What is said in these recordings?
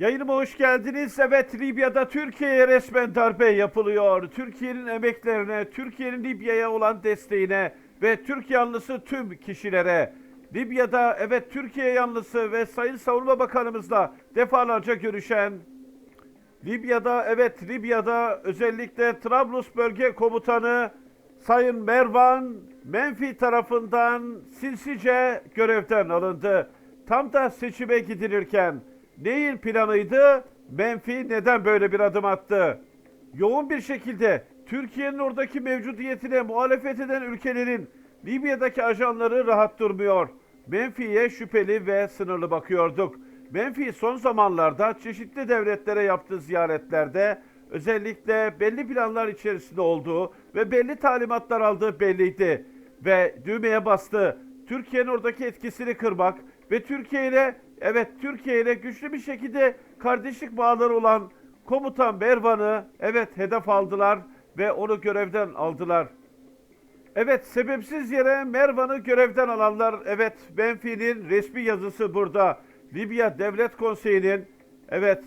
Yayınıma hoş geldiniz. Evet Libya'da Türkiye'ye resmen darbe yapılıyor. Türkiye'nin emeklerine, Türkiye'nin Libya'ya olan desteğine ve Türk yanlısı tüm kişilere. Libya'da evet Türkiye yanlısı ve Sayın Savunma Bakanımızla defalarca görüşen Libya'da evet Libya'da özellikle Trablus Bölge Komutanı Sayın Mervan Menfi tarafından sinsice görevden alındı. Tam da seçime gidilirken neyin planıydı? Menfi neden böyle bir adım attı? Yoğun bir şekilde Türkiye'nin oradaki mevcudiyetine muhalefet eden ülkelerin Libya'daki ajanları rahat durmuyor. Menfi'ye şüpheli ve sınırlı bakıyorduk. Menfi son zamanlarda çeşitli devletlere yaptığı ziyaretlerde özellikle belli planlar içerisinde olduğu ve belli talimatlar aldığı belliydi. Ve düğmeye bastı. Türkiye'nin oradaki etkisini kırmak ve Türkiye ile evet Türkiye ile güçlü bir şekilde kardeşlik bağları olan komutan Mervan'ı evet hedef aldılar ve onu görevden aldılar. Evet sebepsiz yere Mervan'ı görevden alanlar evet Menfi'nin resmi yazısı burada. Libya Devlet Konseyi'nin evet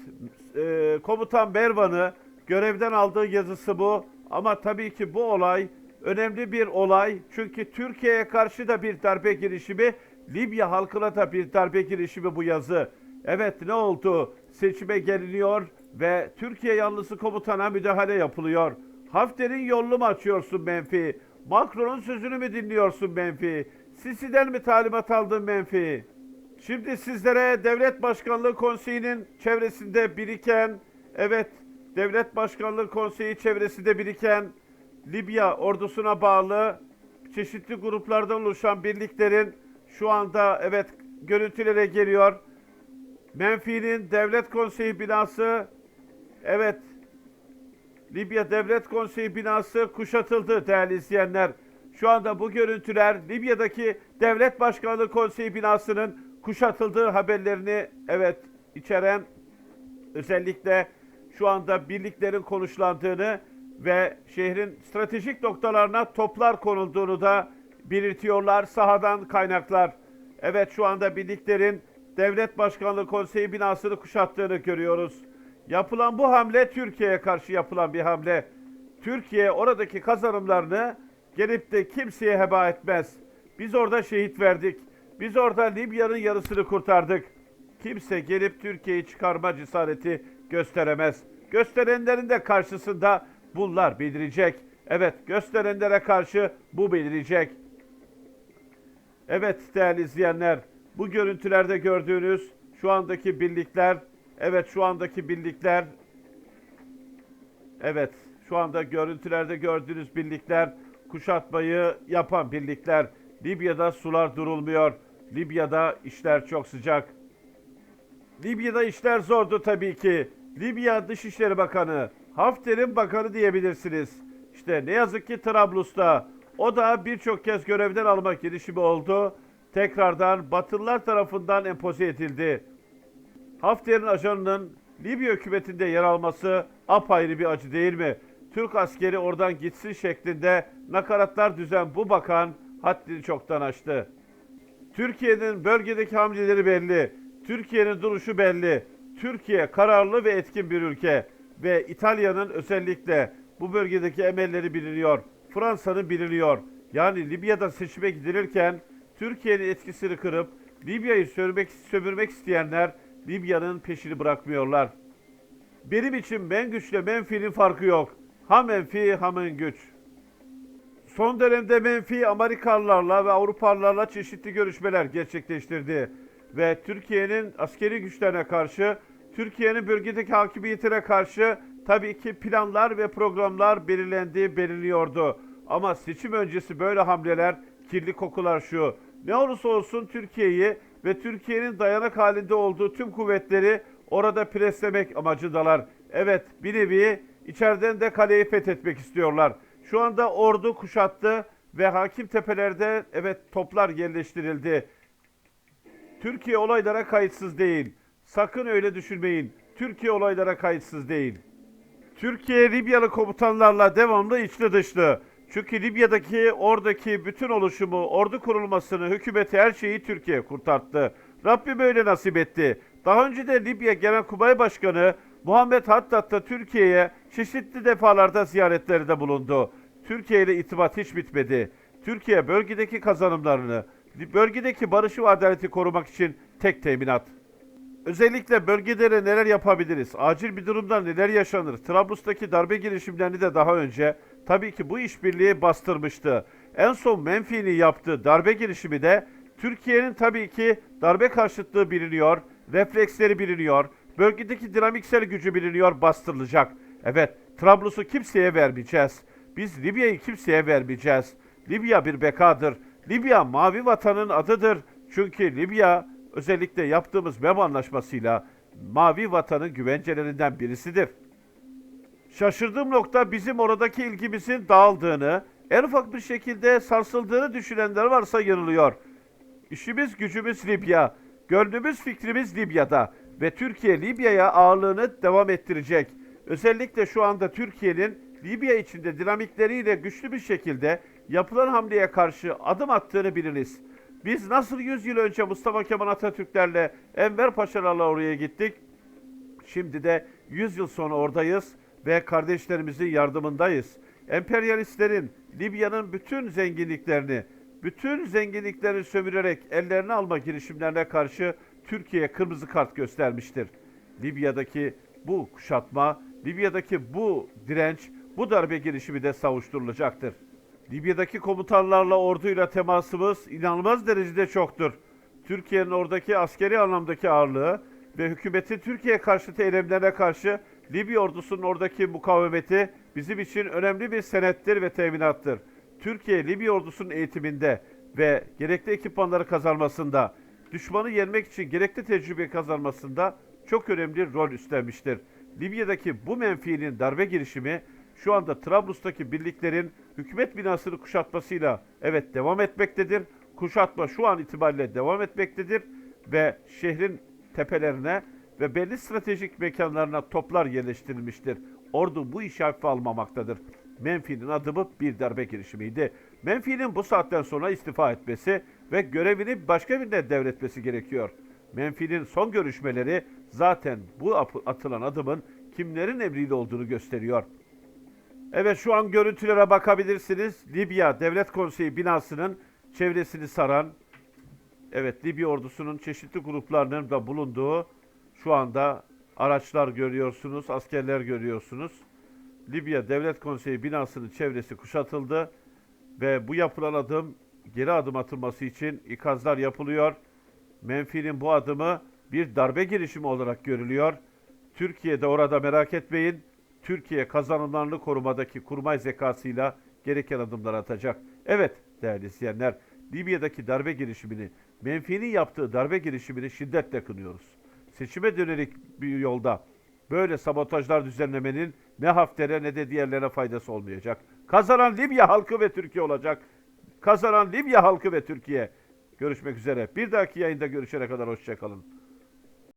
e, komutan Mervan'ı görevden aldığı yazısı bu. Ama tabii ki bu olay önemli bir olay. Çünkü Türkiye'ye karşı da bir darbe girişimi, Libya halkına da bir darbe girişimi bu yazı. Evet ne oldu? Seçime geliniyor ve Türkiye yanlısı komutana müdahale yapılıyor. Hafter'in yolunu mu açıyorsun Menfi? Macron'un sözünü mü dinliyorsun Menfi? Sisi'den mi talimat aldın Menfi? Şimdi sizlere Devlet Başkanlığı Konseyi'nin çevresinde biriken, evet Devlet Başkanlığı Konseyi çevresinde biriken Libya ordusuna bağlı çeşitli gruplardan oluşan birliklerin şu anda evet görüntülere geliyor. Menfi'nin Devlet Konseyi binası evet Libya Devlet Konseyi binası kuşatıldı değerli izleyenler. Şu anda bu görüntüler Libya'daki Devlet Başkanlığı Konseyi binasının kuşatıldığı haberlerini evet içeren özellikle şu anda birliklerin konuşlandığını ve şehrin stratejik noktalarına toplar konulduğunu da belirtiyorlar sahadan kaynaklar. Evet şu anda birliklerin Devlet Başkanlığı Konseyi binasını kuşattığını görüyoruz. Yapılan bu hamle Türkiye'ye karşı yapılan bir hamle. Türkiye oradaki kazanımlarını gelip de kimseye heba etmez. Biz orada şehit verdik. Biz orada Libya'nın yarısını kurtardık. Kimse gelip Türkiye'yi çıkarma cesareti gösteremez. Gösterenlerin de karşısında bunlar belirecek. Evet gösterenlere karşı bu belirecek. Evet değerli izleyenler, bu görüntülerde gördüğünüz şu andaki birlikler, evet şu andaki birlikler, evet şu anda görüntülerde gördüğünüz birlikler, kuşatmayı yapan birlikler. Libya'da sular durulmuyor. Libya'da işler çok sıcak. Libya'da işler zordu tabii ki. Libya Dışişleri Bakanı, Hafter'in bakanı diyebilirsiniz. İşte ne yazık ki Trablus'ta o da birçok kez görevden almak girişimi oldu. Tekrardan Batılılar tarafından empoze edildi. Hafter'in ajanının Libya hükümetinde yer alması apayrı bir acı değil mi? Türk askeri oradan gitsin şeklinde nakaratlar düzen bu bakan haddini çoktan aştı. Türkiye'nin bölgedeki hamleleri belli. Türkiye'nin duruşu belli. Türkiye kararlı ve etkin bir ülke ve İtalya'nın özellikle bu bölgedeki emelleri biliniyor. Fransa'nın biliniyor. Yani Libya'da seçime gidilirken Türkiye'nin etkisini kırıp Libya'yı sömürmek, sömürmek isteyenler Libya'nın peşini bırakmıyorlar. Benim için men güçle menfinin farkı yok. Ha menfi ha men güç. Son dönemde menfi Amerikalılarla ve Avrupalılarla çeşitli görüşmeler gerçekleştirdi. Ve Türkiye'nin askeri güçlerine karşı, Türkiye'nin bölgedeki hakimiyetine karşı tabii ki planlar ve programlar belirlendiği belirliyordu. Ama seçim öncesi böyle hamleler, kirli kokular şu. Ne olursa olsun Türkiye'yi ve Türkiye'nin dayanak halinde olduğu tüm kuvvetleri orada preslemek amacındalar. Evet bir nevi içeriden de kaleyi fethetmek istiyorlar. Şu anda ordu kuşattı ve hakim tepelerde evet toplar yerleştirildi. Türkiye olaylara kayıtsız değil. Sakın öyle düşünmeyin. Türkiye olaylara kayıtsız değil. Türkiye Libyalı komutanlarla devamlı içli dışlı. Çünkü Libya'daki oradaki bütün oluşumu, ordu kurulmasını, hükümeti her şeyi Türkiye kurtarttı. Rabbim öyle nasip etti. Daha önce de Libya Genelkurmay Başkanı Muhammed Haddad da Türkiye'ye çeşitli defalarda ziyaretlerinde bulundu. Türkiye ile itibat hiç bitmedi. Türkiye bölgedeki kazanımlarını, bölgedeki barışı ve adaleti korumak için tek teminat. Özellikle bölgede de neler yapabiliriz? Acil bir durumda neler yaşanır? Trablus'taki darbe girişimlerini de daha önce tabii ki bu işbirliği bastırmıştı. En son Menfi'nin yaptığı darbe girişimi de Türkiye'nin tabii ki darbe karşıtlığı biliniyor, refleksleri biliniyor, bölgedeki dinamiksel gücü biliniyor, bastırılacak. Evet, Trablus'u kimseye vermeyeceğiz. Biz Libya'yı kimseye vermeyeceğiz. Libya bir bekadır. Libya mavi vatanın adıdır. Çünkü Libya özellikle yaptığımız MEM anlaşmasıyla mavi vatanın güvencelerinden birisidir. Şaşırdığım nokta bizim oradaki ilgimizin dağıldığını, en ufak bir şekilde sarsıldığını düşünenler varsa yanılıyor. İşimiz gücümüz Libya, gönlümüz fikrimiz Libya'da ve Türkiye Libya'ya ağırlığını devam ettirecek. Özellikle şu anda Türkiye'nin Libya içinde dinamikleriyle güçlü bir şekilde yapılan hamleye karşı adım attığını biliriz. Biz nasıl 100 yıl önce Mustafa Kemal Atatürklerle Enver Paşalarla oraya gittik, Şimdi de 100 yıl sonra oradayız ve kardeşlerimizin yardımındayız. Emperyalistlerin Libya'nın bütün zenginliklerini, bütün zenginliklerini sömürerek ellerine alma girişimlerine karşı Türkiye kırmızı kart göstermiştir. Libya'daki bu kuşatma, Libya'daki bu direnç, bu darbe girişimi de savuşturulacaktır. Libya'daki komutanlarla, orduyla temasımız inanılmaz derecede çoktur. Türkiye'nin oradaki askeri anlamdaki ağırlığı ve hükümetin Türkiye karşıtı eylemlerine karşı Libya ordusunun oradaki mukavemeti bizim için önemli bir senettir ve teminattır. Türkiye Libya ordusunun eğitiminde ve gerekli ekipmanları kazanmasında, düşmanı yenmek için gerekli tecrübe kazanmasında çok önemli rol üstlenmiştir. Libya'daki bu menfiinin darbe girişimi şu anda Trablus'taki birliklerin hükümet binasını kuşatmasıyla evet devam etmektedir. Kuşatma şu an itibariyle devam etmektedir ve şehrin tepelerine ve belli stratejik mekanlarına toplar yerleştirilmiştir. Ordu bu işi hafife almamaktadır. Menfi'nin adımı bir darbe girişimiydi. Menfi'nin bu saatten sonra istifa etmesi ve görevini başka birine devretmesi gerekiyor. Menfi'nin son görüşmeleri zaten bu atılan adımın kimlerin emriyle olduğunu gösteriyor. Evet şu an görüntülere bakabilirsiniz. Libya Devlet Konseyi binasının çevresini saran, evet Libya ordusunun çeşitli gruplarının da bulunduğu şu anda araçlar görüyorsunuz, askerler görüyorsunuz. Libya Devlet Konseyi binasının çevresi kuşatıldı ve bu yapılan adım geri adım atılması için ikazlar yapılıyor. Menfi'nin bu adımı bir darbe girişimi olarak görülüyor. Türkiye de orada merak etmeyin. Türkiye kazanımlarını korumadaki kurmay zekasıyla gereken adımlar atacak. Evet değerli izleyenler, Libya'daki darbe girişimini, Menfi'nin yaptığı darbe girişimini şiddetle kınıyoruz. Seçime dönelik bir yolda böyle sabotajlar düzenlemenin ne Hafter'e ne de diğerlerine faydası olmayacak. Kazanan Libya halkı ve Türkiye olacak. Kazanan Libya halkı ve Türkiye. Görüşmek üzere. Bir dahaki yayında görüşene kadar hoşçakalın.